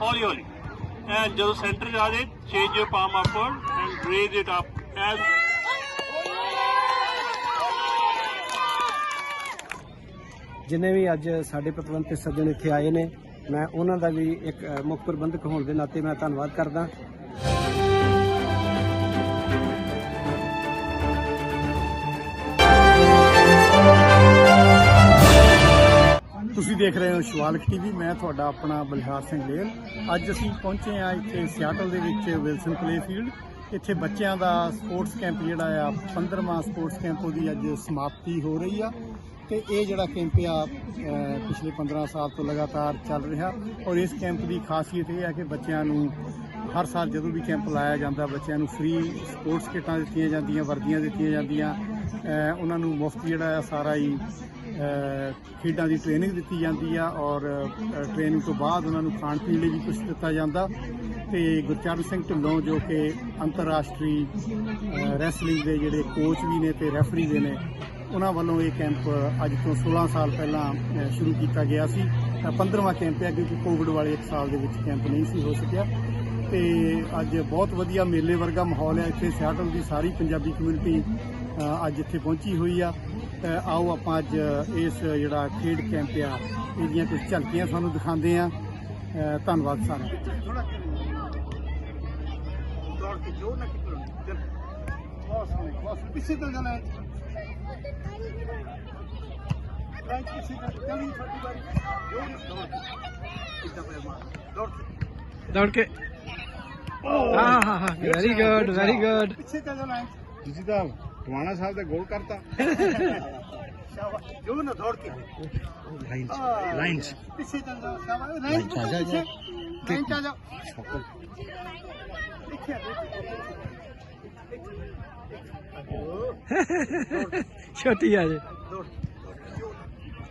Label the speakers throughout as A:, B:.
A: ਹੌਲੀ ਹੌਲੀ। ਐਂਡ ਜਦੋਂ ਸੈਂਟਰ ਜਾ ਜੇ change your palm upward and raise it up as
B: ਜਿੰਨੇ ਵੀ ਅੱਜ ਸਾਡੇ ਪ੍ਰਤੀਬੰਧਿਤ ਸੱਜਣ ਇੱਥੇ ਆਏ ਨੇ, ਮੈਂ ਉਹਨਾਂ ਦਾ ਵੀ ਇੱਕ ਮੁੱਖ ਪ੍ਰਬੰਧਕ ਹੋਣ ਦੇ ਨਾਤੇ ਮੈਂ ਧੰਨਵਾਦ ਕਰਦਾ।
C: ਤੁਸੀਂ ਦੇਖ ਰਹੇ ਹੋ ਸ਼ਿਵਾਲਕ ਟੀਵੀ, ਮੈਂ ਤੁਹਾਡਾ ਆਪਣਾ ਬਲਿਹਾਰ ਸਿੰਘ ਲੇਲ। ਅੱਜ ਅਸੀਂ ਪਹੁੰਚੇ ਆ ਇੱਥੇ ਸਿਆਟਲ ਦੇ ਵਿੱਚ ਵਿਲਸਨ ਪਲੇ ਫੀਲਡ। ਇੱਥੇ ਬੱਚਿਆਂ ਦਾ ਸਪੋਰਟਸ ਕੈਂਪ ਜਿਹੜਾ ਆ 15ਵਾਂ ਸਪੋਰਟਸ ਕੈਂਪ ਉਹਦੀ ਅੱਜ ਸਮਾਪਤੀ ਹੋ ਰਹੀ ਆ। ਤੇ ਇਹ ਜਿਹੜਾ ਕੈਂਪ ਆ ਪਿਛਲੇ 15 ਸਾਲ ਤੋਂ ਲਗਾਤਾਰ ਚੱਲ ਰਿਹਾ। ਔਰ ਇਸ ਕੈਂਪ ਦੀ ਖਾਸੀਅਤ ਇਹ ਹੈ ਕਿ ਬੱਚਿਆਂ ਨੂੰ ਹਰ ਸਾਲ ਜਦੋਂ ਵੀ ਕੈਂਪ ਲਾਇਆ ਜਾਂਦਾ, ਬੱਚਿਆਂ ਨੂੰ ਫ੍ਰੀ ਸਪੋਰਟਸ ਕਿੱਟਾਂ ਦਿੱਤੀਆਂ ਜਾਂਦੀਆਂ, ਵਰਦੀਆਂ ਦਿੱਤੀਆਂ ਜਾਂਦੀਆਂ। ਉਹਨਾਂ ਨੂੰ ਮੁਫਤ ਜਿਹੜਾ ਆ, ਸਾਰਾ ਹੀ ਖੇਡਾਂ ਦੀ ਟ੍ਰੇਨਿੰਗ ਦਿੱਤੀ ਜਾਂਦੀ ਆ ਔਰ ਟ੍ਰੇਨਿੰਗ ਤੋਂ ਬਾਅਦ ਉਹਨਾਂ ਨੂੰ ਖਾਣ ਪੀਣ ਲਈ ਵੀ ਕੁਝ ਦਿੱਤਾ ਜਾਂਦਾ। ਤੇ ਗੁਰਚਰਨ ਸਿੰਘ ਢਿੱਲੋਂ ਜੋ ਕਿ ਅੰਤਰਰਾਸ਼ਟਰੀ ਰੈਸਲਿੰਗ ਦੇ ਜਿਹੜੇ ਕੋਚ ਵੀ ਨੇ ਤੇ ਰੈਫਰੀ ਵੀ ਨੇ, ਉਹਨਾਂ ਵੱਲੋਂ ਇਹ ਕੈਂਪ ਅੱਜ ਤੋਂ 16 ਸਾਲ ਪਹਿਲਾਂ ਸ਼ੁਰੂ ਕੀਤਾ ਗਿਆ ਸੀ। ਤਾਂ 15ਵਾਂ ਕੈਂਪ ਹੈ, ਕਿਉਂਕਿ ਕੋਵਿਡ ਵਾਲੇ ਇੱਕ ਸਾਲ ਦੇ ਵਿੱਚ ਕੈਂਪ ਨਹੀਂ ਸੀ ਹੋ ਸਕਿਆ। ਤੇ ਅੱਜ ਬਹੁਤ ਵਧੀਆ ਮੇਲੇ ਵਰਗਾ ਮਾਹੌਲ ਹੈ। ਇੱਥੇ ਸਿਆਟਲ ਦੀ ਸਾਰੀ ਪੰਜਾਬੀ ਕਮਿਊਨਿਟੀ ਅੱਜ ਇੱਥੇ ਪਹੁੰਚੀ ਹੋਈ ਆ। ਆਓ ਆਪਾਂ ਅੱਜ ਇਸ ਜਿਹੜਾ ਖੇਡ ਕੈਂਪ ਆ ਇਹਦੀਆਂ ਕੁਝ ਝਲਕੀਆਂ ਤੁਹਾਨੂੰ ਦਿਖਾਉਂਦੇ ਆ ਧੰਨਵਾਦ ਸਾਰਿਆਂ ਦਾ। ਦੌੜ ਕੇ। ਜੋਰ ਨਾ ਕਿਤੋਂ ਚੱਲ ਬਹੁਤ ਸੋਹਣੇ ਬਹੁਤ ਸੋਹਣੇ। ਪਿੱਛੇ ਚੱਲ ਜਾਣਾ ਰਾਈਟ ਪਿੱਛੇ ਚੱਲ ਚਲੀ ਛੋਟੀ ਵਾਰੀ ਜੋਰ ਦੌੜ ਮਾਰ ਕੇ।
B: ਦੌੜ ਕੇ ਹਾਂ ਹਾਂ ਹਾਂ ਵੈਰੀ ਗੁੱਡ ਵੈਰੀ ਗੁੱਡ
C: ਪਿੱਛੇ ਜਾਣਾ
D: ਤੁਸੀਂ ਤਾਂ ਟਵਾਣਾ ਸਾਹਿਬ ਦਾ ਗੋਲ ਕਰਤਾ।
C: ਸ਼ਾਬਾਸ਼। ਜੋ ਨਾ ਦੌੜ ਕੇ।
D: ਲਾਈਨ
C: ਆਹ,
D: ਲਾਈਨ ਚ।
C: ਪਿੱਛੇ ਚੱਲ ਜਾ ਸ਼ਾਬਾਸ਼। ਲਾਈਨ ਚ
D: ਆ ਜਾ,
C: ਪਿੱਛੇ। ਲਾਈਨ ਚ ਆ ਜਾ।
D: ਛੱਪੜ
C: ਇੱਥੇ ਆ
B: ਛੋਟੀ ਆ ਜੇ।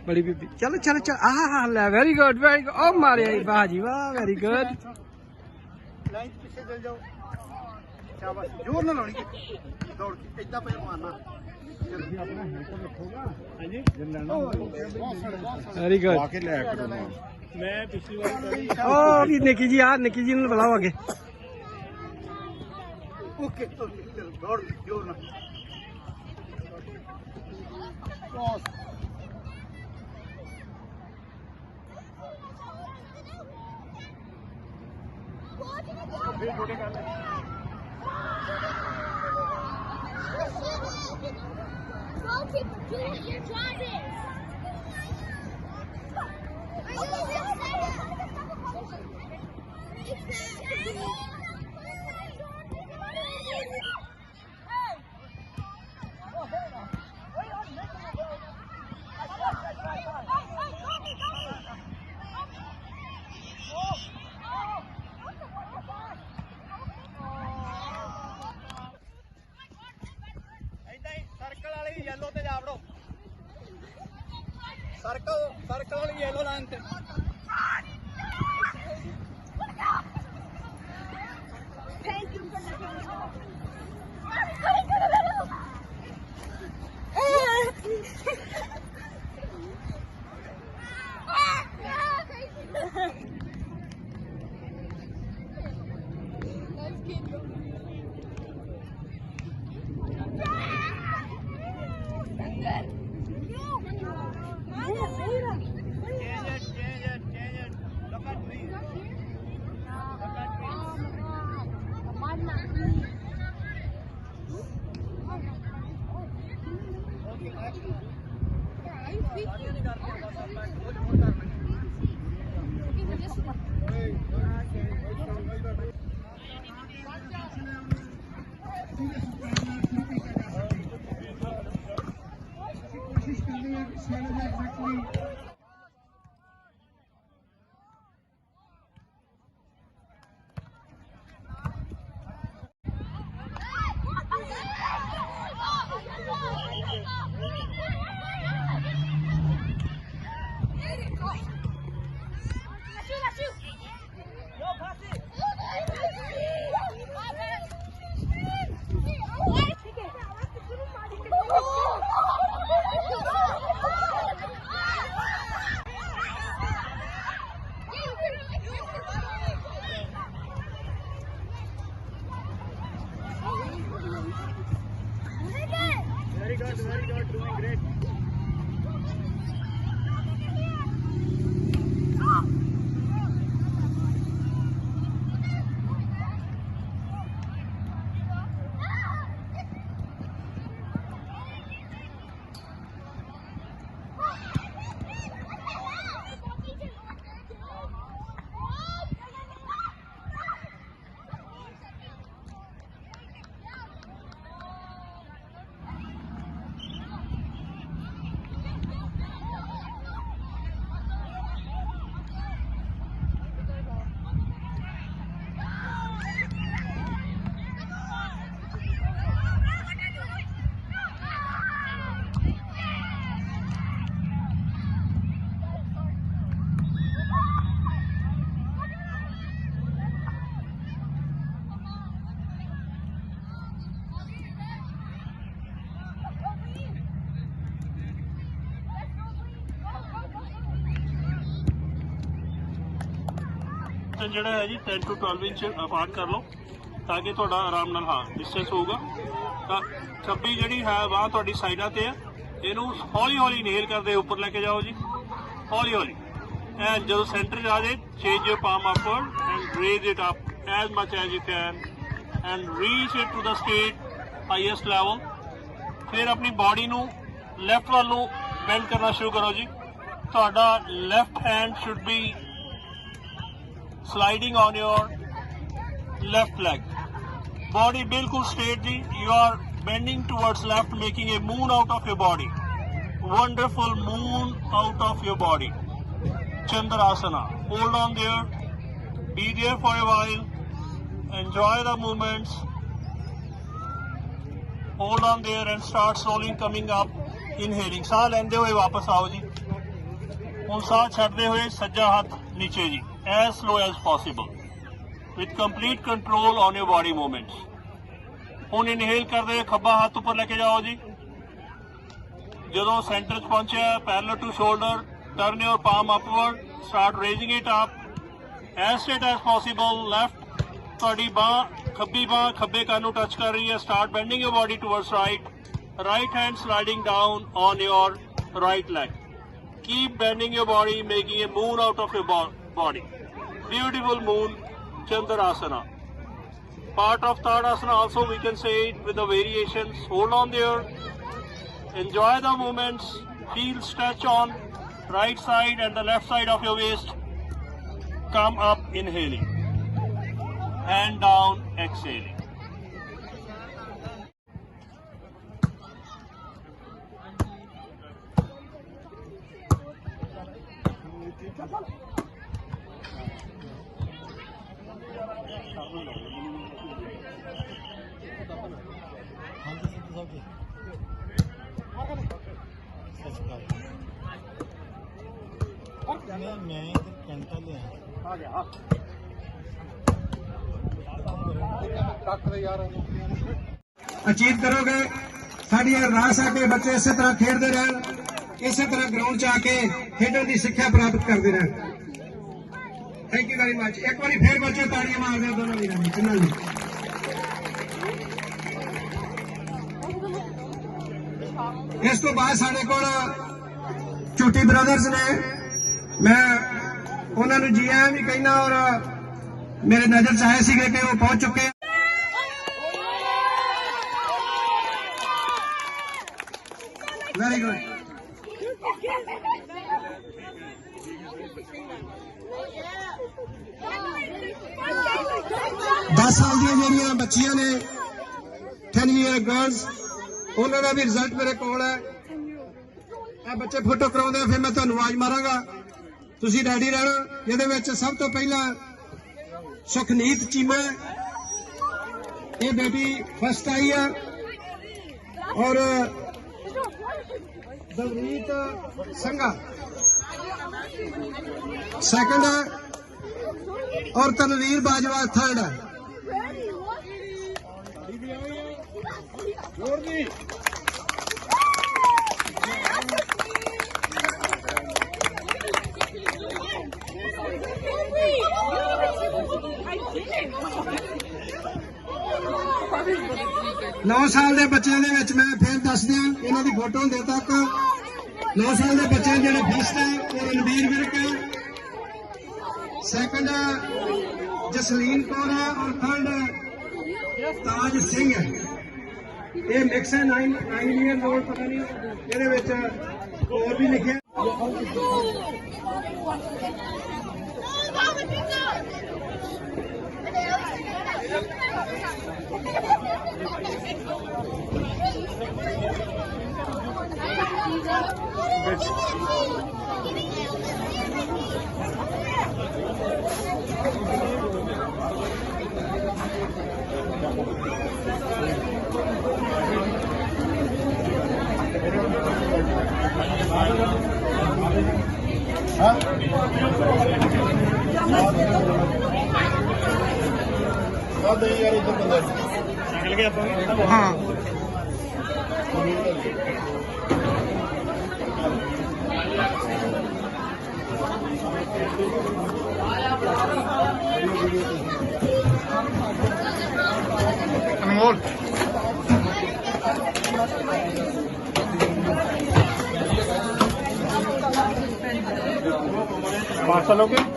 B: ਬੜੀ ਬੀਬੀ। ਚਲੋ ਚਲੋ ਚਲ। ਆਹ ਹਾਂ ਲੈ ਵੈਰੀ ਗੁੱਡ ਵੈਰੀ ਗੁੱਡ ਓ ਮਾਰਿਆ ਵਾਹ ਜੀ ਵਾਹ ਵੈਰੀ ਗੁੱਡ
C: ਲਾਈਨ ਪਿੱਛੇ ਚੱਲ ਜਾਓ। ਸ਼ਾਬਾਸ਼। ਜੋਰ ਨਾਲ ਲਾਉਣੀ ਦੌੜ ਕੇ ਏਦਾਂ ਪੈਰ ਮਾਰਨਾ।
D: ਤੁਸੀਂ ਆਪਣਾ ਹੈਂਕਰ ਰੱਖੋਗਾ
A: ਹਾਂਜੀ।
D: ਜੇ ਲੈਣਾ
B: ਵੈਰੀ
D: ਪਾ
B: ਗੁੱਡ
D: ਕੇ ਲਿਆ ਕਰੋ
A: ਮੈਂ ਪਿਛਲੀ ਵਾਰ
B: ਓ ਵੀ ਨਿੱਕੀ ਜੀ ਆ ਨਿੱਕੀ ਜੀ ਨੂੰ ਬੁਲਾਓ ਅੱਗੇ।
C: ਓਕੇ ਦੌੜ ਜੋਰ ਨਾਲ। ਬਹੁਤ
E: Goalkeeper, todo el hielo delante.
C: Richard, well, you're doing great. ਤੇ
A: ਜਿਹੜਾ ਹੈ ਜੀ 10 ਤੋਂ 12 ਇੰਚ ਅਪਾਰਟ ਕਰ ਲਓ, ਤਾਂ ਕਿ ਤੁਹਾਡਾ ਆਰਾਮ ਨਾਲ ਹਾਂ ਡਿਸਟੈਂਸ ਹੋਊਗਾ। ਤਾਂ ਛੱਬੀ ਜਿਹੜੀ ਹੈ ਬਾਹ ਤੁਹਾਡੀ ਸਾਈਡਾਂ ਤੇ ਹੈ। ਇਹਨੂੰ ਹੌਲੀ ਹੌਲੀ ਨੇਲ ਕਰਦੇ ਉੱਪਰ ਲੈ ਕੇ ਜਾਓ ਜੀ। ਹੌਲੀ ਹੌਲੀ ਐਂਡ ਜਦੋਂ ਸੈਂਟਰ ਆ ਜਾਏ change your palm upward and raise it up as much as you can and reach it to the straight highest level ਫਿਰ ਆਪਣੀ ਬਾਡੀ ਨੂੰ ਲੈਫਟ ਵੱਲ ਨੂੰ ਬੈਂਡ ਕਰਨਾ ਸ਼ੁਰੂ ਕਰੋ ਜੀ। ਤੁਹਾਡਾ left hand should be sliding on your left leg. Body bilkul straight ji. You are bending towards left, making a moon out of your body. Wonderful moon out of your body. Chandrasana. Hold on there. Be there for a while. Enjoy the movements. Hold on there and start slowly coming up. Inhaling. ਸਾਹ ਲੈਂਦੇ ਹੋਏ ਵਾਪਸ ਆਓ ਜੀ ਹੁਣ ਸਾਹ ਛੱਡਦੇ ਹੋਏ ਸੱਜਾ ਹੱਥ ਨੀਚੇ ਜੀ as slow as possible with complete control on your body movements ਹੁਣ ਇਨਹੇਲ ਕਰਦੇ ਹੋਏ ਖੱਬਾ ਹੱਥ ਉੱਪਰ ਲੈ ਕੇ ਜਾਓ ਜੀ ਜਦੋਂ ਸੈਂਟਰ 'ਚ ਪਹੁੰਚਿਆ parallel to shoulder turn your palm upward start raising it up as straight as possible left ਤੁਹਾਡੀ ਬਾਹ ਖੱਬੀ ਬਾਹ ਖੱਬੇ ਕੰਨ ਨੂੰ ਟੱਚ ਕਰ ਰਹੀ ਹੈ start bending your body towards right right hand sliding down on your right leg. Keep bending your body, making a moon out of your body. Beautiful moon, Chandrasana. Part of Tadasana also we can say it with the variations. Hold on there. Enjoy the movements. Feel stretch on right side and the left side of your waist. Come up inhaling. Hand down exhaling.
C: ਮੈਂ ਮੈਂ ਘੰਟਾ ਲਿਆ
D: ਆ ਗਿਆ
B: achieve ਕਰੋਗੇ ਸਾਡੀ ਅਰਦਾਸ ਹੈ ਕਿ ਬੱਚੇ ਇਸੇ ਤਰ੍ਹਾਂ ਖੇਡਦੇ ਰਹਿਣ, ਇਸੇ ਤਰ੍ਹਾਂ ਗਰਾਊਂਡ 'ਚ ਆ ਕੇ ਖੇਡਣ ਦੀ ਸਿੱਖਿਆ ਪ੍ਰਾਪਤ ਕਰਦੇ ਰਹਿਣ। ਵੈਰੀ ਮਚ ਇੱਕ ਵਾਰੀ ਫੇਰ ਬੱਚੇ ਤਾੜੀਆਂ ਮਾਰਦੇ ਦੋਨੋਂ ਵੀਰਾਂ ਨੂੰ ਤਿੰਨਾਂ ਨੂੰ ਇਸ ਤੋਂ ਬਾਅਦ ਸਾਡੇ ਕੋਲ ਛੋਟੀ ਬ੍ਰਦਰਸ ਨੇ। ਮੈਂ ਉਹਨਾਂ ਨੂੰ ਜੀ ਆਇਆਂ ਵੀ ਕਹਿਣਾ ਔਰ ਮੇਰੇ ਨਜ਼ਰ 'ਚ ਆਏ ਸੀਗੇ ਕਿ ਉਹ ਪਹੁੰਚ ਚੁੱਕੇ ਵੈਰੀ ਗੁੱਡ ਦਸ ਸਾਲ ਦੀਆਂ ਮੇਰੀਆਂ ਬੱਚੀਆਂ ਨੇ 10 ਇਅਰ ਗਰਲਸ ਉਹਨਾਂ ਦਾ ਵੀ ਰਿਜ਼ਲਟ ਮੇਰੇ ਕੋਲ ਹੈ। ਇਹ ਬੱਚੇ ਫੋਟੋ ਕਰਾਉਂਦੇ ਆ, ਫਿਰ ਮੈਂ ਤੁਹਾਨੂੰ ਆਵਾਜ਼ ਮਾਰਾਂਗਾ। ਤੁਸੀਂ ਰੈਡੀ ਰਹਿਣਾ। ਜਿਹਦੇ ਵਿੱਚ ਸਭ ਤੋਂ ਪਹਿਲਾਂ ਸੁਖਨੀਤ ਚੀਮਾ ਇਹ ਬੇਟੀ ਫਸਟ ਆਈ ਆ। ਔਰ ਦਵਰੀਤ ਸੰਘਾ। ਸੈਕੰਡ ਹੈ। ਔਰ ਤਨਵੀਰ ਬਾਜਵਾ ਥਰਡ ਹੈ। ਨੌ ਸਾਲ ਦੇ ਬੱਚਿਆਂ ਦੇ ਵਿੱਚ ਮੈਂ ਫਿਰ ਦੱਸ ਦੱਸਦੇ ਆ ਇਹਨਾਂ ਦੀ ਫੋਟੋ ਹੁੰਦੇ ਤੱਕ। 9 ਸਾਲ ਦੇ ਬੱਚੇ ਜਿਹੜੇ ਫਸਟ ਹੈ ਉਹ ਰਣਵੀਰ ਵਿਰਕ ਹੈ। ਸੈਕੰਡ ਜਸਲੀਨ ਕੌਰ ਹੈ ਔਰ ਥਰਡ ਤਾਜ ਸਿੰਘ ਹੈ ਇਹ ਮਿਕਸ ਹੈ 9 9 ਇਅਰ 올ਡ ਪਤਾ ਨਹੀਂ ਇਹਦੇ ਵਿੱਚ ਹੋਰ ਵੀ ਲਿਖਿਆ ਆ ਦੇ ਯਾਰ ਇੱਧਰ ਬੰਦਾ ਨਿਕਲ ਗਿਆ ਆਪਾਂ ਹਾਂ।
A: ਅਨਮੋਲ पार्सल हो गए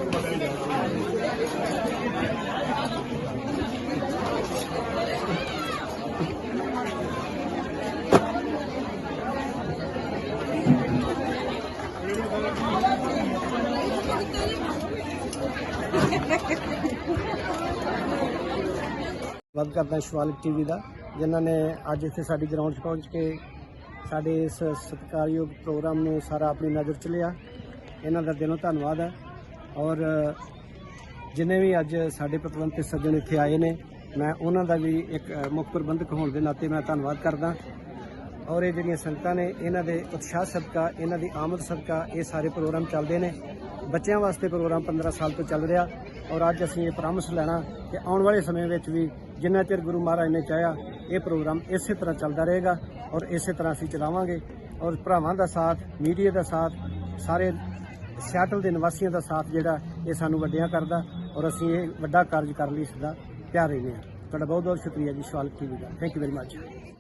F: ਵੱਧ ਕਰਦਾ ਸ਼ਿਵਾਲਿਕ ਟੀਵੀ ਦਾ ਜਿਨ੍ਹਾਂ ਨੇ ਅੱਜ ਇੱਥੇ ਸਾਡੀ ਗਰਾਊਂਡ 'ਚ ਪਹੁੰਚ ਕੇ ਸਾਡੇ ਇਸ ਸਤਿਕਾਰਯੋਗ ਪ੍ਰੋਗਰਾਮ ਨੂੰ ਸਾਰਾ ਆਪਣੀ ਨਜ਼ਰ 'ਚ ਲਿਆ ਇਹਨਾਂ ਦਾ ਦਿਲੋਂ ਧੰਨਵਾਦ ਹੈ। ਔਰ ਜਿੰਨੇ ਵੀ ਅੱਜ ਸਾਡੇ ਪਤਵੰਤੇ ਸੱਜਣ ਇੱਥੇ ਆਏ ਨੇ, ਮੈਂ ਉਹਨਾਂ ਦਾ ਵੀ ਇੱਕ ਮੁੱਖ ਪ੍ਰਬੰਧਕ ਹੋਣ ਦੇ ਨਾਤੇ ਮੈਂ ਧੰਨਵਾਦ ਕਰਦਾ। ਔਰ ਇਹ ਜਿਹੜੀਆਂ ਸੰਗਤਾਂ ਨੇ, ਇਹਨਾਂ ਦੇ ਉਤਸ਼ਾਹ ਸਦਕਾ, ਇਹਨਾਂ ਦੀ ਆਮਦ ਸਦਕਾ, ਇਹ ਸਾਰੇ ਪ੍ਰੋਗਰਾਮ ਚੱਲਦੇ ਨੇ। ਬੱਚਿਆਂ ਵਾਸਤੇ ਪ੍ਰੋਗਰਾਮ 15 ਸਾਲ ਤੋਂ ਚੱਲ ਰਿਹਾ। ਔਰ ਅੱਜ ਅਸੀਂ ਇਹ ਪ੍ਰੋਮਿਸ ਲੈਣਾ ਕਿ ਆਉਣ ਵਾਲੇ ਸਮੇਂ ਵਿੱਚ ਵੀ ਜਿੰਨਾ ਚਿਰ ਗੁਰੂ ਮਹਾਰਾਜ ਨੇ ਚਾਹਿਆ, ਇਹ ਪ੍ਰੋਗਰਾਮ ਇਸੇ ਤਰ੍ਹਾਂ ਚੱਲਦਾ ਰਹੇਗਾ। ਔਰ ਇਸੇ ਤਰ੍ਹਾਂ ਅਸੀਂ ਚਲਾਵਾਂਗੇ। ਔਰ ਭਰਾਵਾਂ ਦਾ ਸਾਥ, ਮੀਡੀਆ ਦਾ ਸਾਥ, ਸਾਰੇ ਸਿਆਟਲ ਦੇ ਨਿਵਾਸੀਆਂ ਦਾ ਸਾਥ ਜਿਹੜਾ ਇਹ ਸਾਨੂੰ ਵੱਡਿਆਂ ਕਰਦਾ ਔਰ ਅਸੀਂ ਇਹ ਵੱਡਾ ਕਾਰਜ ਕਰਨ ਲਈ ਸਦਾ ਤਿਆਰ ਰਹਿੰਦੇ ਹਾਂ। ਤੁਹਾਡਾ ਬਹੁਤ ਬਹੁਤ ਸ਼ੁਕਰੀਆ ਜੀ ਸ਼ਵਾਲ TV the. Thank you very much